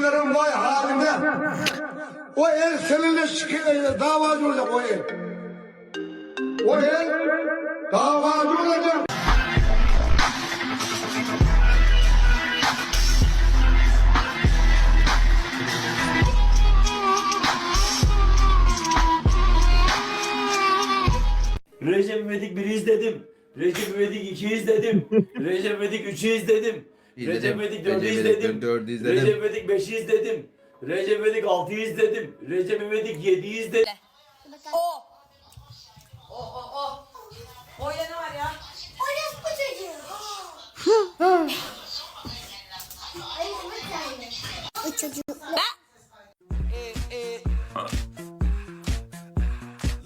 Yetimlerin vay haline. O el seninle şikayet, davacı olacak o el. O el davacı olacak. Recep İvedik 1'i izledim. Recep İvedik 2'yi izledim. Recep İvedik 3'ü izledim. Recep İvedik 4'ü izledim. Dördü izledim. Recep İvedik 5'i izledim. Recep İvedik 6'yı izledim. Recep İvedik 7'yi izledim. O. O o o. O ne var ya? Orası bu çocuğu. Bu çocuk.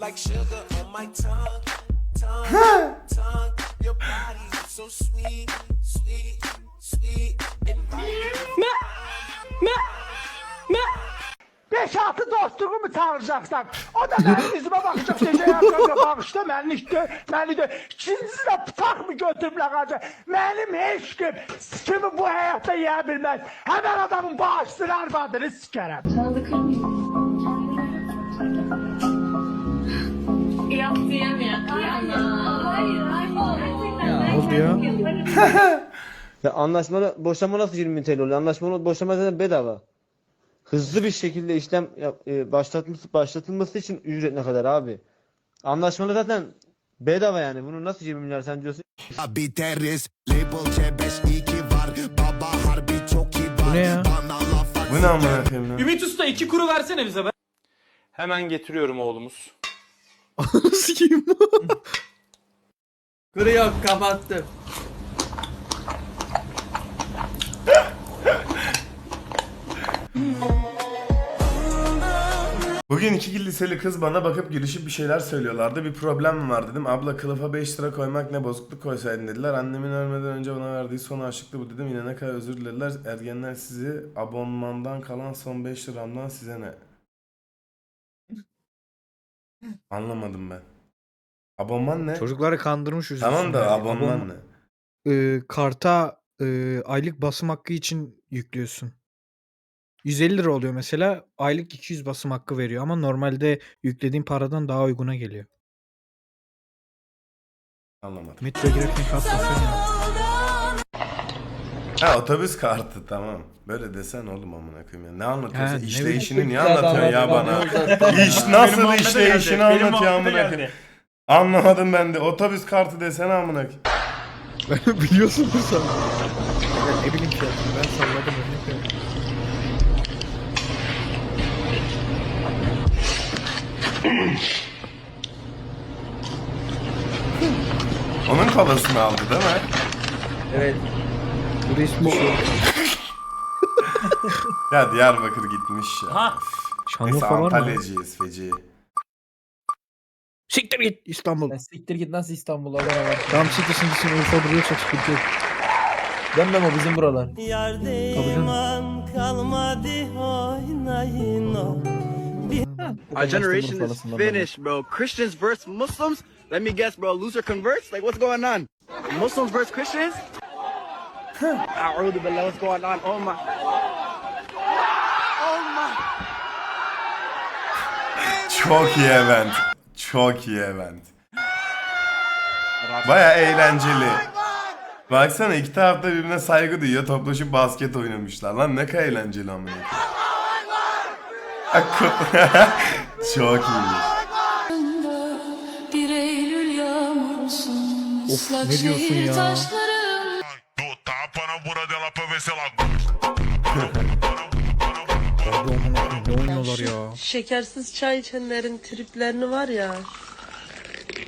like sugar on my tongue, tongue, tongue. Your body so sweet, sweet, sweet. And Beş altı dostluğumu mu çağıracaksan? O da benim yüzüme bakacak gece yapacak bağışta beni işte beni de de bıçak mı götürüp lakacak? Benim hiç kim sikimi bu hayatta yiyebilmez. Hemen adamın bağışını armadını sikerim. Yok diyemiyor. Hayır. Hayır. Hayır. oldu ya? Ya anlaşmalı boşanma nasıl 20 bin TL oluyor? Anlaşmalı boşanma zaten bedava. Hızlı bir şekilde işlem e, başlatılması, başlatılması için ücret ne kadar abi? Anlaşmalı zaten bedava yani. Bunu nasıl 20 milyar sen diyorsun? biteriz, label C5 iyi ki var. Baba harbi çok iyi var. Bu ne ya? Bana laf Bu ne amına koyayım lan? Ümit Usta iki kuru versene bize be. Hemen getiriyorum oğlumuz. Sikiyim. Kuru yok kapattım. Bugün iki liseli kız bana bakıp gülüşüp bir şeyler söylüyorlardı. Bir problem mi var dedim. Abla kılıfa 5 lira koymak ne bozukluk koysaydın dediler. Annemin ölmeden önce bana verdiği son harçlıktı bu dedim. Yine ne kadar özür dilediler. Ergenler sizi abonmandan kalan son 5 liramdan size ne? Anlamadım ben. Abonman ne? Çocukları kandırmış yüzünden. Tamam da abonman ne? Ee, karta e, aylık basım hakkı için yüklüyorsun. 150 lira oluyor mesela. Aylık 200 basım hakkı veriyor ama normalde yüklediğin paradan daha uyguna geliyor. Anlamadım. Metro girerken kart basıyorsun ya. Ha otobüs kartı tamam. Böyle desen oğlum amına koyayım ya. Ne anlatıyorsun? Ne İşleyişini niye anlatıyorsun ya bana? İş Benim nasıl muhabbete işleyişini geldi. Benim anlatıyor muhabbete amına geldi. Anlamadım ben de. Otobüs kartı desene amına koyayım. Biliyorsun sen. Ne bileyim fiyatını ben salladım Onun kolasını aldı değil mi? Evet. Bu resmi şey. Ya Diyarbakır gitmiş ya. Ha. Neyse Şanlıurfa var mı? Antalyacıyız feci. Siktir git İstanbul. siktir git nasıl İstanbul'a beraber. Tamam siktirsin gitsin Urfa duruyor çok sıkıntı yok. Dönmem o bizim buralar. Tabii kalmadı oynayın o. Our generation is finished, bro. Christians versus Muslims. Let me guess, bro. Loser converts? Like, what's going on? Muslims versus Christians? A'udhu billah, what's going on? Oh my. Oh my. Çok iyi event. Çok iyi event. Baya eğlenceli. Baksana iki tarafta birbirine saygı duyuyor. Toplaşıp basket oynamışlar. Lan ne kadar eğlenceli amına koyayım. Çok iyiymiş. Bir Eylül yağmurusun. Of ne diyorsun ya? Koyayım, ne oynuyorlar ya? Şekersiz çay içenlerin triplerini var ya.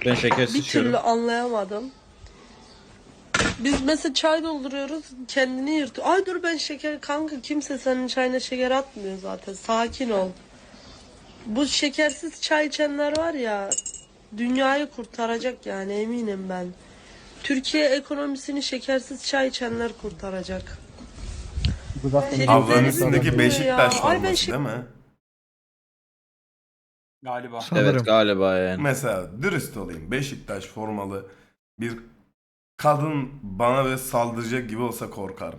Ben şekersiz Bir türlü anlayamadım. Biz mesela çay dolduruyoruz kendini yırtıyor. Ay dur ben şeker kanka kimse senin çayına şeker atmıyor zaten sakin ol. Bu şekersiz çay içenler var ya dünyayı kurtaracak yani eminim ben. Türkiye ekonomisini şekersiz çay içenler kurtaracak. Ablanın üstündeki Beşiktaş. Ay ben forması şek- değil mi? Galiba. Sanırım. galiba yani. Mesela dürüst olayım. Beşiktaş formalı bir kadın bana ve saldıracak gibi olsa korkarım.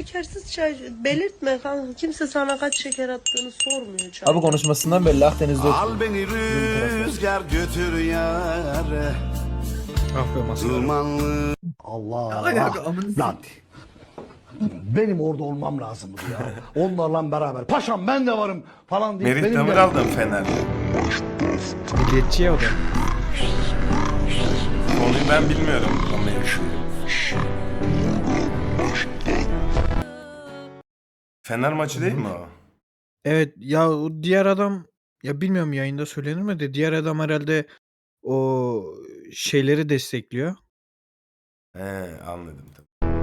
Şekersiz çay belirtme kanka. Kimse sana kaç şeker attığını sormuyor çay. Abi konuşmasından belli Akdeniz'de oturuyor. beni rüzgar götür yare Ah be maskara. Dumanlı Allah Lan. Benim orada olmam lazımdı ya. Onlarla beraber. Paşam ben de varım falan diye. Merih benim Demir de- aldım Fener'de. Milliyetçi ya o da. Konuyu ben bilmiyorum. Fener maçı değil mi o? Evet ya o diğer adam ya bilmiyorum yayında söylenir mi de diğer adam herhalde o şeyleri destekliyor. He anladım. tabii.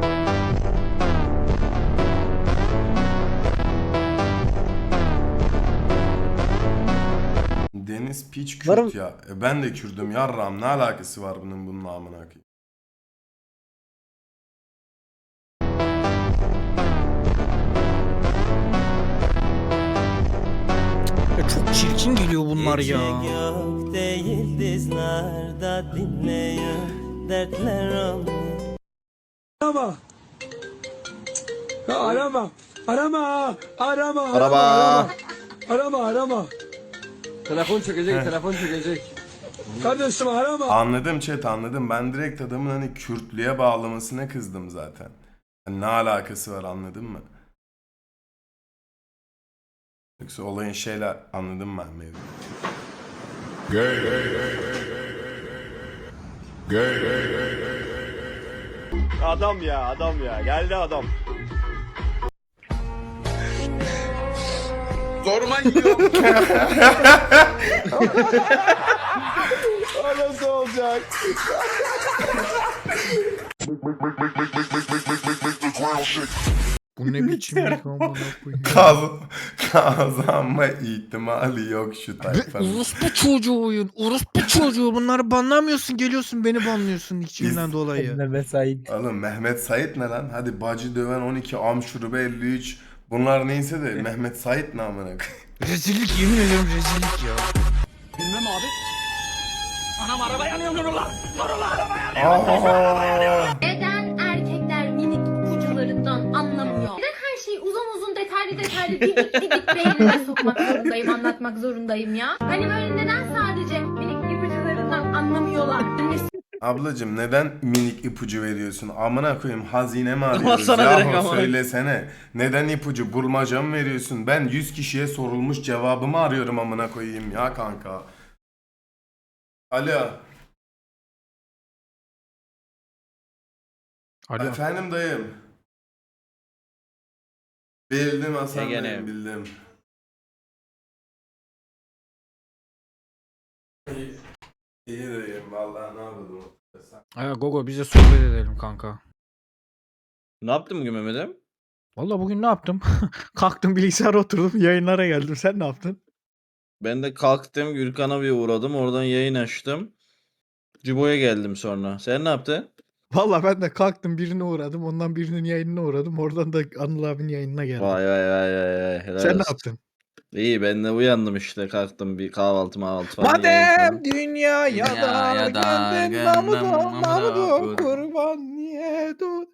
Deniz Piç Kürt Varım- ya. E ben de Kürdüm yarram ne alakası var bunun bununla amına koyayım. Çok çirkin geliyor bunlar ya. değil dizlerde dinleyin dertler Arama. Ya arama. Arama. Arama. Araba. Arama arama. Telefon çekecek, telefon çekecek. Kardeşim arama. Anladım chat anladım. Ben direkt adamın hani Kürtlüğe bağlamasına kızdım zaten. Ne alakası var anladın mı? Yoksa olayın şeyler anladım ben mevzu. Adam ya adam ya geldi adam. O nasıl olacak? Bu ne biçimlik amına koyayım. Kaz kazanma ihtimali yok şu tayfanın. Orospu çocuğu oyun. Orospu çocuğu. Bunları banlamıyorsun. Geliyorsun beni banlıyorsun içinden Biz- dolayı. mesai. Oğlum Mehmet Sait ne lan? Hadi bacı döven 12, amşurube 53. Bunlar neyse de Mehmet Sait ne amına? Rezillik yemin ediyorum rezillik ya. Aa! Neden erkekler uzun uzun detaylı detaylı didik didik beynine sokmak zorundayım, anlatmak zorundayım ya? Hani böyle neden sadece minik ipuçlarından anlamıyorlar? Ablacım neden minik ipucu veriyorsun? Amına koyayım hazine mi arıyoruz? Sana direkt Yahu söylesene. Neden ipucu bulmaca mı veriyorsun? Ben 100 kişiye sorulmuş cevabımı arıyorum amına koyayım ya kanka. Alo. Alo. Efendim dayım. Bildim Hasan Ege'nim. dayım bildim. İyi, iyi dayım vallahi ne yapalım. Aya Gogo bize sohbet edelim kanka. Ne yaptın bugün Mehmet'im? Valla bugün ne yaptım? Kalktım bilgisayara oturdum yayınlara geldim. Sen ne yaptın? Ben de kalktım Gürkan'a bir uğradım. Oradan yayın açtım. Cibo'ya geldim sonra. Sen ne yaptın? Valla ben de kalktım birine uğradım. Ondan birinin yayınına uğradım. Oradan da Anıl abinin yayınına geldim. Vay vay vay vay vay. Helal Sen ne olsun. yaptın? İyi ben de uyandım işte kalktım bir kahvaltı mahvaltı falan. Madem falan. dünya ya da kendin dargın, namudu namudu namudu kur. kurban niye dur.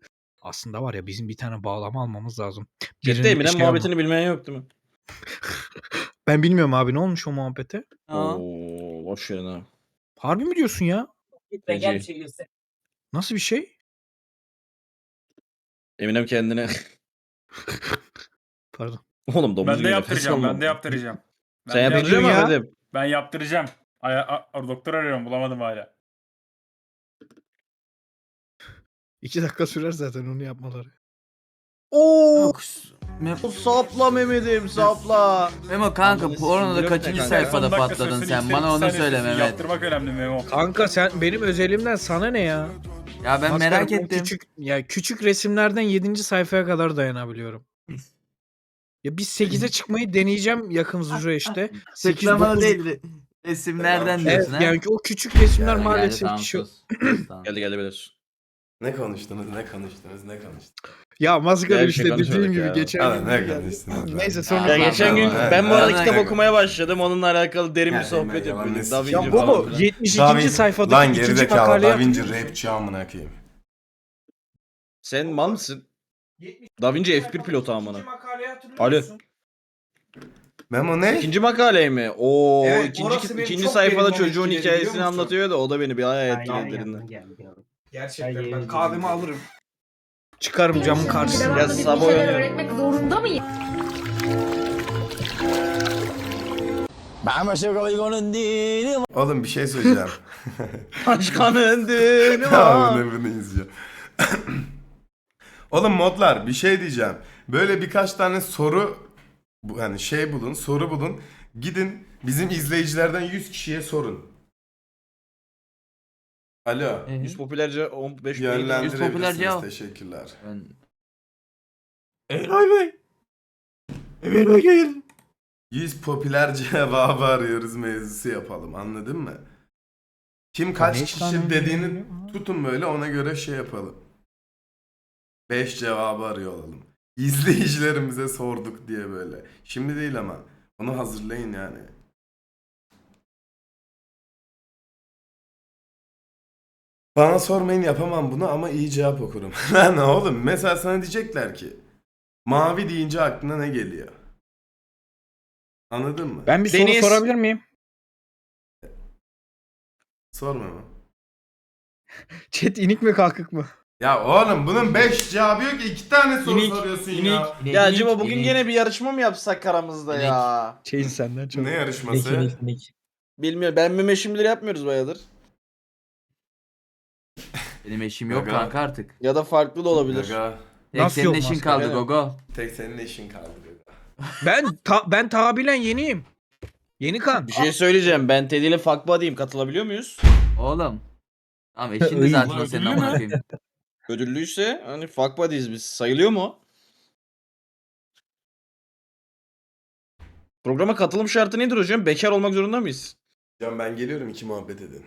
Aslında var ya bizim bir tane bağlama almamız lazım. Chatte Birinin Eminem şey ama- muhabbetini bilmeyen yok değil mi? Ben bilmiyorum abi ne olmuş o muhabbete? Oo, boş verin abi. Harbi mi diyorsun ya? Feci. Nasıl bir şey? Eminem kendine... Pardon. Oğlum domuz Ben de gibi yaptıracağım, ben de alma. yaptıracağım. Ben Sen de yaptıracak mısın ya. Mehmet'im? Ben yaptıracağım. Ay, a- a- doktor arıyorum bulamadım hala. İki dakika sürer zaten onu yapmaları. Oo! Sapla Mehmet'im sapla. Memo kanka Ananı pornoda sikeyim, kaçıncı kanka. sayfada dakika patladın sen? Bana onu sekiz söyle saniyesi. Mehmet. Yaptırmak önemli Memo. Kanka sen benim özelimden sana ne ya? Ya ben Maskarım, merak ettim. Küçük, ya küçük resimlerden 7. sayfaya kadar dayanabiliyorum. Ya biz 8'e çıkmayı deneyeceğim yakın süreçte. 8 Tıklamalı 9 değil. Resimlerden Evet, diyorsun ha? yani o küçük resimler Geldi, maalesef şu. tamam. Geldi geldi biliyorsun. Ne konuştunuz ne konuştunuz ne konuştunuz? Ya maskara bir işte dediğim gibi ya. geçen Hadi gün ne geldi. konuştunuz? Neyse sonra Ya geçen gün tamam. ben bu arada Evet. kitap Evet. okumaya başladım. Onunla alakalı derin bir sohbet yapıyorduk. yalan Da ne Vinci ya falan filan. 72. Davin- sayfadaki Lan ikinci gerizekalı makaleyi Da Vinci rapçi amına koyayım. Sen mal mısın? Da Vinci F1 pilotu amına. Alo. Memo ne? İkinci makale mi? Oo Evet, ikinci orası beni ikinci çok sayfada derinden çocuğun etkiledi, hikayesini musun? anlatıyor da o da beni bir ayağa etkiledi derinden. Gerçekten ben kahvemi alırım. Çıkarım camın karşısına. Bir sabah öğretmek zorunda mıyım? Oğlum bir şey söyleyeceğim. Başkanın düğünü Tamam var. ömrünü izliyor. Oğlum modlar bir şey diyeceğim. Böyle birkaç tane soru bu hani şey bulun, soru bulun. Gidin bizim izleyicilerden 100 kişiye sorun. Alo. 100 popülerce 15 bin. Yönlendirebilirsiniz. Teşekkürler. Eray Bey. Eray Bey. 100 popüler cevabı arıyoruz mevzusu yapalım. Anladın mı? Kim kaç Beş kişi tane dediğini tutun böyle ona göre şey yapalım. 5 cevabı arıyor olalım. İzleyicilerimize sorduk diye böyle. Şimdi değil ama. Onu hazırlayın yani. Bana sormayın yapamam bunu ama iyi cevap okurum. Lan oğlum mesela sana diyecekler ki mavi deyince aklına ne geliyor? Anladın mı? Ben bir soru Deniz. sorabilir miyim? Sorma mı? Chat inik mi kalkık mı? Ya oğlum bunun 5 cevabı yok ki 2 tane soru İnik, soruyorsun inik. ya. Ya Cibo bugün gene bir yarışma mı yapsak aramızda ya? Şeyin senden çok. Ne yarışması? Bilmiyorum. Ben meme şimdileri yapmıyoruz bayağıdır. Benim eşim yok Aga. kanka artık. Ya da farklı da olabilir. Gaga. Tek Nasıl senin yok eşin maske? kaldı. Gogo. Tek senin eşin kaldı. Gaga. Ben ta, ben tabilen yeniyim. Yeni kan. Bir şey söyleyeceğim. Ben Teddy ile fuck buddy'yim. Katılabiliyor muyuz? Oğlum. Tamam eşin de zaten o senin amına koyayım. Ödüllüyse hani fuck buddy'yiz biz. Sayılıyor mu? Programa katılım şartı nedir hocam? Bekar olmak zorunda mıyız? Can ben geliyorum iki muhabbet edin.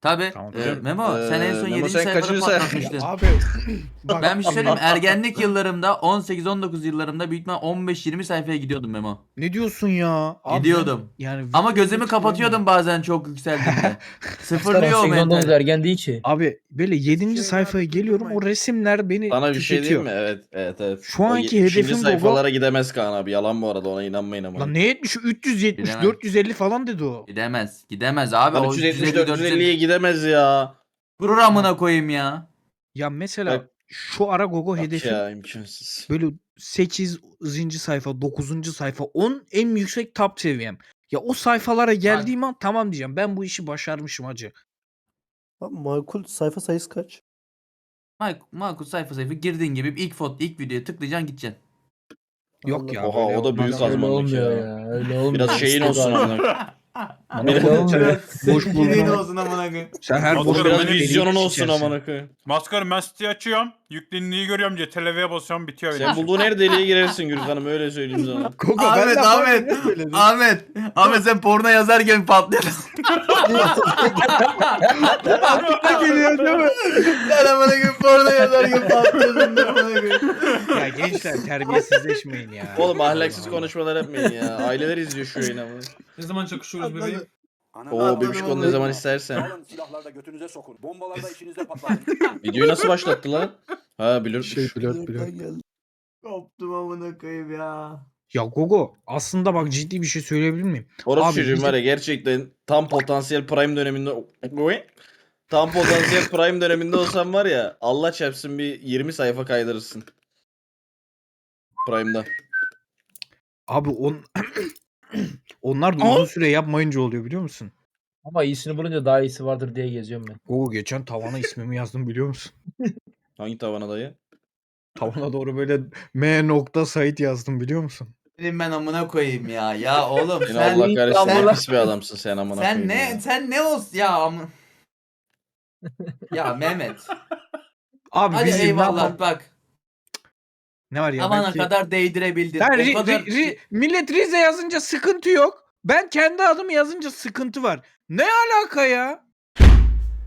Tabi. Tamam, Memo sen en son Ee, Memo, 7. sen sayfada kaçıncı say- patlatmıştın. Abi. Bak, Ben bir şey söyleyeyim mi? ergenlik yıllarımda 18-19 yıllarımda büyük ihtimal 15-20 sayfaya gidiyordum Memo. Ne diyorsun ya? Abi Gidiyordum. ben- yani Ama gözümü kapatıyordum bazen çok yükseldiğinde. Sıfırlıyor o mental. ergen değil ki. Abi böyle 7. sayfaya geliyorum o resimler beni Sana bir şey diyeyim mi? Evet, evet, evet. Şu O anki 70. hedefim Gogo- sayfalara gidemez Kaan abi. Yalan bu arada ona inanmayın ama. Lan ne etmiş? 370, Bilemem. 450 falan dedi o. Gidemez. Gidemez abi. Lan o 370 450 450'ye gidemez ya. Gurur amına koyayım ya. Ya mesela Bak- şu ara Gogo Bak hedefim ya imkansız. böyle 8. sayfa, 9. sayfa, 10 en yüksek top seviyem. Ya o sayfalara geldiğim an tamam diyeceğim. Ben bu işi başarmışım hacı. Makul sayfa sayısı kaç? Mak makul sayfa sayfa girdiğin gibi ilk foto ilk videoya tıklayacaksın gideceksin. Yok ya. Oha böyle o da büyük azmanlık ya. Öyle olmuyor. Biraz şeyin olsun amına. Boş bulma. olsun amına koyayım. Sen her Oğlum, boş Biraz benim vizyonun olsun amına koyayım. Maskarım ben City'yi açıyorum. Yükleniliği görüyorum diye TLV'ye basıyorum bitiyor Sen bulduğun her deliğe girersin Gürkan'ım öyle söyleyeyim sana. Ben Ahmet Ahmet. Ahmet. Ahmet sen porno yazarken patlıyorsun. geliyor değil mi? sen amına koyayım porno yazarken patlıyorsun. amına koyayım. Ya gençler terbiyesizleşmeyin ya. Oğlum ahlaksız konuşmalar yapmayın ya. Aileler izliyor şu yayını ama. Ne zaman çakışıyoruz bebeğim? Oo bebişkon ne zaman istersen. Alın silahlarda götünüze sokun. Bombalar da içinizde patlasın. Videoyu nasıl başlattı lan? Ha bilirmiş. Şey pilot pilot. Koptum amına koyayım ya. Ya Gogo aslında bak ciddi bir şey söyleyebilir miyim? Orası Abi çocuğum bizim- var ya gerçekten tam potansiyel prime döneminde tam potansiyel prime döneminde olsam var ya Allah çarpsın bir 20 sayfa kaydırırsın. Prime'da. Abi on... onlar da uzun süre yapmayınca oluyor biliyor musun? Ama iyisini bulunca daha iyisi vardır diye geziyorum ben. Gogo geçen tavana ismimi yazdım biliyor musun? Hangi tavana dayı? Tavana doğru böyle M nokta Sait yazdım biliyor musun? Benim ben amına koyayım ya. Ya oğlum Seni sen Allah kahretsin sen- pis bir adamsın sen amına sen koyayım ne ya. sen ne olsun ya amına. ya Mehmet. Abi Hadi bizim ne eyvallah yapalım? bak. Ne var ya Tavana belki... kadar değdirebildin. Ben O Ri- kadar... Ri- Ri- millet Rize yazınca sıkıntı yok. Ben kendi adımı yazınca sıkıntı var. Ne alaka ya?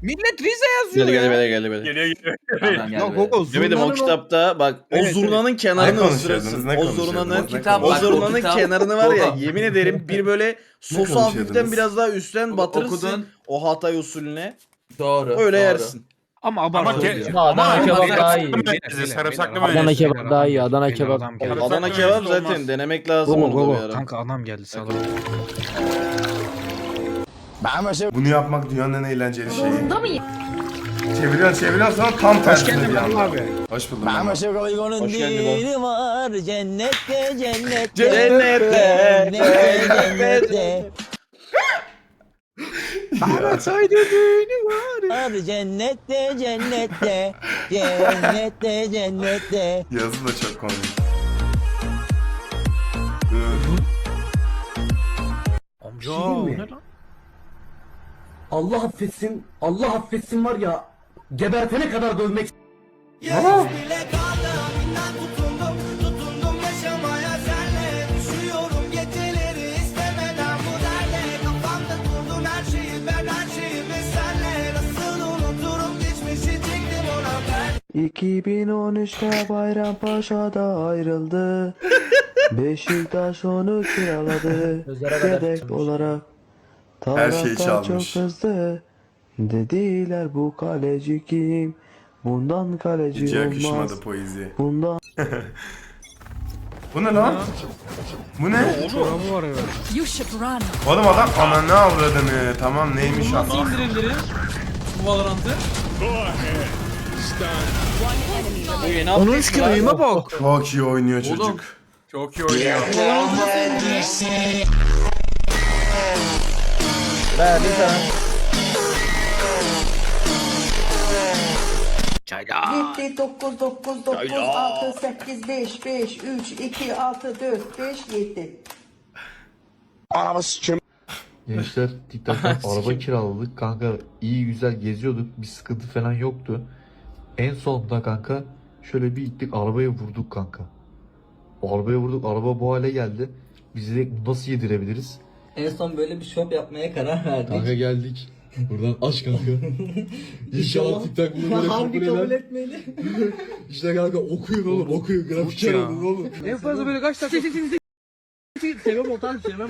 Millet Rize yazıyor Geldi ya. geldi geldi geldi. Geliyor geliyor. Tamam, gel Ya be. Gogo Demedim o kitapta bak o Evet, zurnanın Ne kenarını konuşuyordunuz, ısırırsın. ne O konuşuyordunuz, zurnanın ne Kitap o bak, o zurnanın kitap- kenarını var ya yemin ederim bir böyle sosu hafiften konuşuyordunuz? biraz daha üstten batırırsın Okudun. o Hatay usulüne Doğru. öyle doğru. yersin. Ama Ama abartı ke- oluyor. Ama Adana kebap daha iyi. Sarımsaklı Beyler, Adana mayonezi. kebap daha iyi. Adana Beyler, kebap. adam geldi. Sarımsaklı Adana kebap zaten olmaz. denemek lazım Gogo onu da bir gogo. ara. Kanka anam geldi sana. Bunu yapmak dünyanın en eğlenceli şeyi. Zorunda mıyım? Çeviriyorsun çeviriyorsun sonra tam tersi geldin bir anda. abi. Hoş buldum. ben. Hoş geldin var cennette cennette. Cennette. cennette. Saydı düğünü var. Var cennette cennette. Cennette cennette. Yazı da çok komik. Amca o ne lan? Allah affetsin, Allah affetsin var ya, gebertene kadar dövmek ben 2013'te Bayrampaşa'da ayrıldı. Beşiktaş onu kiraladı. Yedek olarak. Her şeyi çalmış. çok hızlı. Dediler bu kaleci kim? Bundan kaleci Hiç olmaz. yakışmadı poezi. Bundan Bu ne lan? Bu ne? Çorabı var evet. You should run. Oğlum adam ana ne avradını. Tamam neymiş adam. Onun üstüne bak. Çok iyi oynuyor çocuk. Çok iyi oynuyor. Gitti 9 9 9 6 8 5 5 3 2 6 4 5 7. Gençler TikTok'tan araba kiraladık. Kanka iyi güzel geziyorduk. Bir sıkıntı falan yoktu. En sonunda kanka şöyle bir gittik arabaya vurduk kanka. O arabaya vurduk. Araba bu hale geldi. Biz dedik nasıl yedirebiliriz? En son böyle bir şop yapmaya karar verdik. Kanka geldik. Buradan aç kanka. İnşallah TikTok bunu böyle kabul eder. etmedi. İşte kanka okuyun oğlum okuyun. Grafiker olun oğlum. En fazla böyle kaç dakika? Sevmem otan sevmem.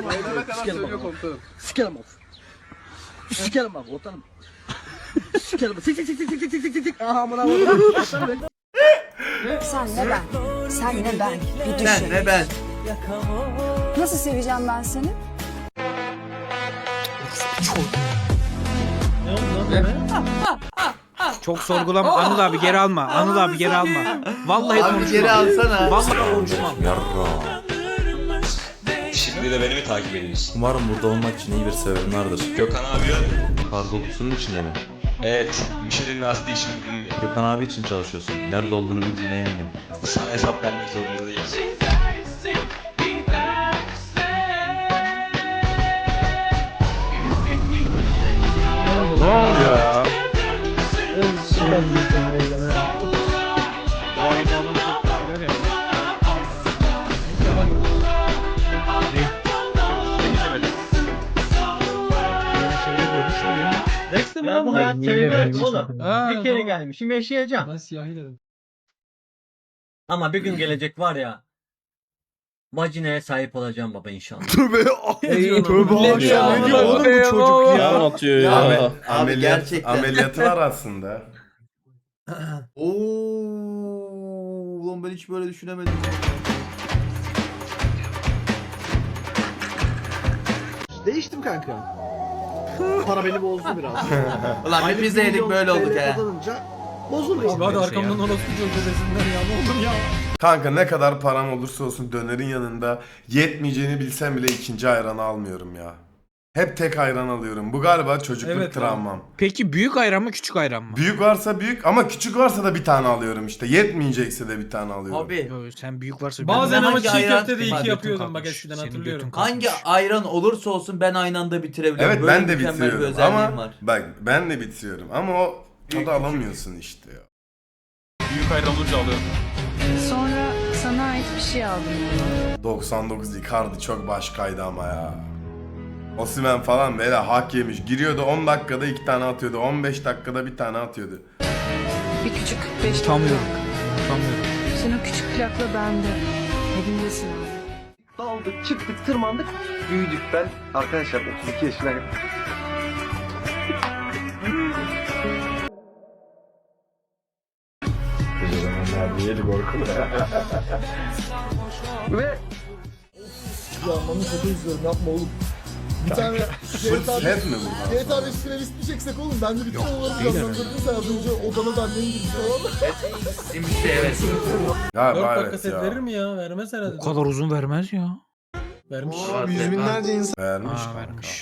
Sikerim bak. Sikerim bak. Sikerim bak otanım. Sikerim. Sik sik sik sik sik sik sik sik. Aha amına koyayım. Sen ne ben? Sen ne ben? Bir düşün. Sen ne ben? Nasıl seveceğim ben seni? Çok sorgulama. Anıl abi geri alma. Anıl abi geri alma. Vallahi Abi konuşmam. geri alsana. Vallahi konuşmam. Şimdi de beni mi takip ediyorsun? Umarım burada olmak için iyi bir sebebin vardır. Gökhan abi Kargo kutusunun içinde mi? Evet Michelin lastiği için Gökhan abi için çalışıyorsun. Nerede olduğunu bildiğine eminim. sana hesap vermek zorunda değiliz. Bu hayat sevmiyorum oğlum. Bir kere gelmişim yaşayacağım. Ben siyahi dedim. Ama bir gün gelecek var ya. Vajinaya sahip olacağım baba inşallah. Tövbe Ne aşağı. Ne diyor oğlum bu çocuk Ne ya? anlatıyor ya? Abi, Abi gerçekten. ameliyatı var aslında. Oo, ulan ben hiç böyle düşünemedim. Değiştim kanka. Para beni bozdu biraz. Ulan bir biz de yedik böyle olduk he. Bozuluyor. Hadi arkamdan orospu çocuğu desinler ya. Ne olur ya. Kanka ne kadar param olursa olsun dönerin yanında yetmeyeceğini bilsem bile ikinci ayranı almıyorum ya. Hep tek ayran alıyorum. Bu galiba çocukluk Evet, travmam. Peki büyük ayran mı küçük ayran mı? Büyük varsa büyük ama küçük varsa da bir tane alıyorum işte. Yetmeyecekse de bir tane alıyorum. Abi Yo, sen büyük varsa Bazen ama çiğ köfte de iki yapıyordun bak eskiden hatırlıyorum. hangi ayran olursa olsun ben aynı anda bitirebiliyorum. Evet Böyle ben de mükemmel bir bitiriyorum özelliğim ama var. bak ben de bitiriyorum ama o tadı alamıyorsun işte ya. Büyük ayran olunca alıyorum. Sonra sana ait bir şey aldım. 99 Icardi çok başkaydı ama ya. Osimhen falan böyle hak yemiş. Giriyordu 10 dakikada 2 tane atıyordu. 15 dakikada bir tane atıyordu. Bir küçük 45 Tutamıyorum. Tutamıyorum. Sen o küçük plakla bende. Evindesin abi. Daldık, çıktık, tırmandık, büyüdük. Ben arkadaşlar 32 yaşına Neydi korkulu? Ve Ya Mami Foto izliyorum yapma oğlum. Bir tane GTA Net mi bu? GTA 5 finalist mi çeksek oğlum? Ben de bütün odaları canlandırdın sen az önce odana da annen gibi falan. Galiba evet ya. mi ya? Vermez herhalde. O kadar uzun vermez ya. Vermiş. Yüz binlerce insan. Vermiş Ha, kanka. vermiş.